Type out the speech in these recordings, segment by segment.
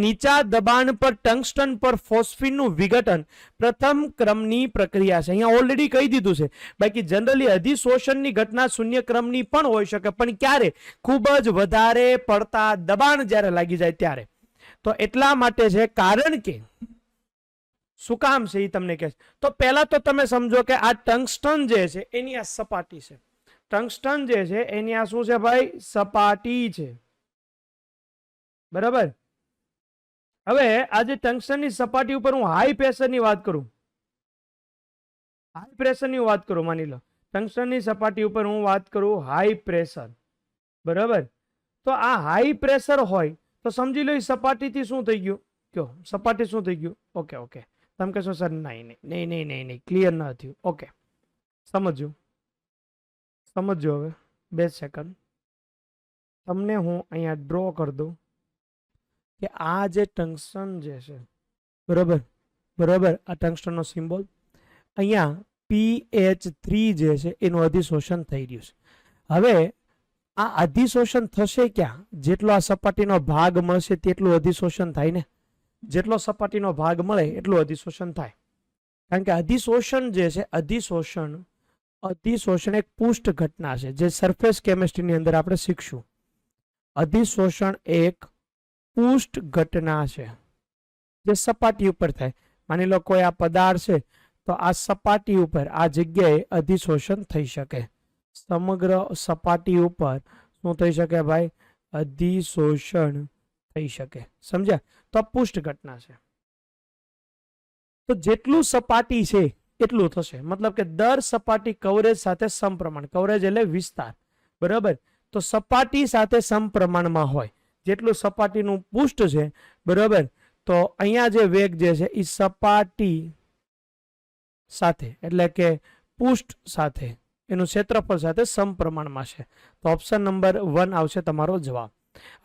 નીચા દબાણ પર ટંગસ્ટન પર ફોસ્ફિનનું વિઘટન પ્રથમ ક્રમની પ્રક્રિયા છે. અહીંયા ઓલરેડી કહી દીધું છે. બાકી જનરલી અધિશોષણની ઘટના શૂન્ય ક્રમની પણ હોઈ શકે, પણ ક્યારે? ખૂબ જ વધારે પડતા દબાણ જ્યારે લાગી જાય ત્યારે. તો એટલા માટે છે, કારણ કે શું કામ છે એ તમને કહે. તો પહેલા તો તમે સમજો કે આ ટંગસ્ટન જે છે, એની આ સપાટી છે. ટંગસ્ટન જે છે, એની આ શું છે ભાઈ? સપાટી છે. બરાબર? હવે આજે ટંગસ્ટનની સપાટી ઉપર હું હાઈ પ્રેશરની વાત કરું. હાઈ પ્રેશરની વાત કરું, માની લો. ટંગસ્ટનની સપાટી ઉપર હું વાત કરું હાઈ પ્રેશર બરાબર? તો આ હાઈ પ્રેશર હોય, તો સમજી લો એ સપાટીથી શું થઈ ગયું? કયો? સપાટી શું થઈ ગયું? Okay okay. તમે કહેશો, સર, નહીં નહીં નહીં નહીં નહીં નહીં ક્લિયર ન થયું. ઓકે. સમજ્યો સમજજો હવે. બે સેકન્ડ તમને હું અહીંયા ડ્રો કરી દઉં. કે આ જે ટંગસ્ટન જે છે, બરોબર બરોબર, આ ટંગસ્ટનનો સિમ્બોલ, અહીંયા પી એચ થ્રી જે છે, એનું અધિશોષણ થઈ રહ્યું છે. હવે આ અધિશોષણ થશે ક્યાં? જેટલો આ સપાટીનો ભાગ મળશે તેટલું અધિશોષણ થાય ને? જેટલો સપાટીનો ભાગ મળે એટલું અધિશોષણ થાય. કારણ કે અધિશોષણ જે છે, અધિશોષણ અધિશોષણ એક પુષ્ટ ઘટના છે, જે સરફેસ કેમિસ્ટ્રીની અંદર આપણે શીખશું. અધિશોષણ એક પુષ્ટ ઘટના છે, જે સપાટી ઉપર થાય. માની લો કોઈ આ પદાર્થ છે, તો આ સપાટી ઉપર, આ જગ્યાએ અધિશોષણ થઈ શકે. સમગ્ર સપાટી ઉપર શું થઈ શકે ભાઈ? અધિશોષણ થઈ શકે. સમજ્યા? તો પુષ્ટ ઘટના છે. તો જેટલું સપાટી છે, એટલું થશે. મતલબ કે દર સપાટી કવરેજ સાથે સમપ્રમાણ. કવરેજ એટલે વિસ્તાર. બરાબર? તો સપાટી સાથે સમપ્રમાણમાં હોય. જેટલું સપાટીનું પુષ્ઠ છે બરાબર? તો અહીંયા જે વેગ જે છે એ સપાટી સાથે એટલે કે પુષ્ટ સાથે એનું ક્ષેત્રફળ સાથે સમપ્રમાણમાં છે. તો ઓપ્શન નંબર વન આવશે તમારો જવાબ.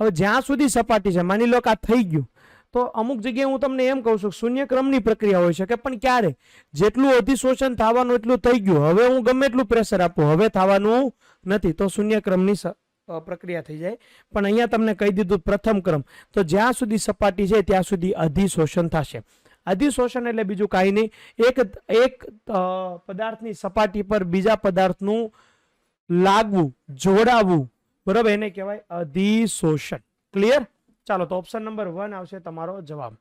હવે જ્યાં સુધી સપાટી છે માની લો કે આ થઈ ગયું તો અમુક જગ્યાએ હું તમને એમ કહું છું શૂન્ય ક્રમની પ્રક્રિયા હોઈ શકે પણ ક્યારે? જેટલું અધિશોષણ થવાનું એટલું થઈ ગયું હવે હું ગમે એટલું પ્રેશર આપું હવે થવાનું નથી તો શૂન્ય ક્રમની સ- અ, પ્રક્રિયા થઈ જાય. પણ અહીંયા તમને કહી દીધું પ્રથમ ક્રમ. તો જ્યાં સુધી સપાટી છે, ત્યાં સુધી અધિશોષણ થશે. અધિશોષણ એટલે બીજું કાંઈ નહીં. એક એક પદાર્થની સપાટી પર બીજા પદાર્થનું લાગવું, જોડાવવું, બરોબર, એને કહેવાય અધિશોષણ. ક્લિયર ચાલો, તો ઓપ્શન નંબર વન આવશે તમારો જવાબ.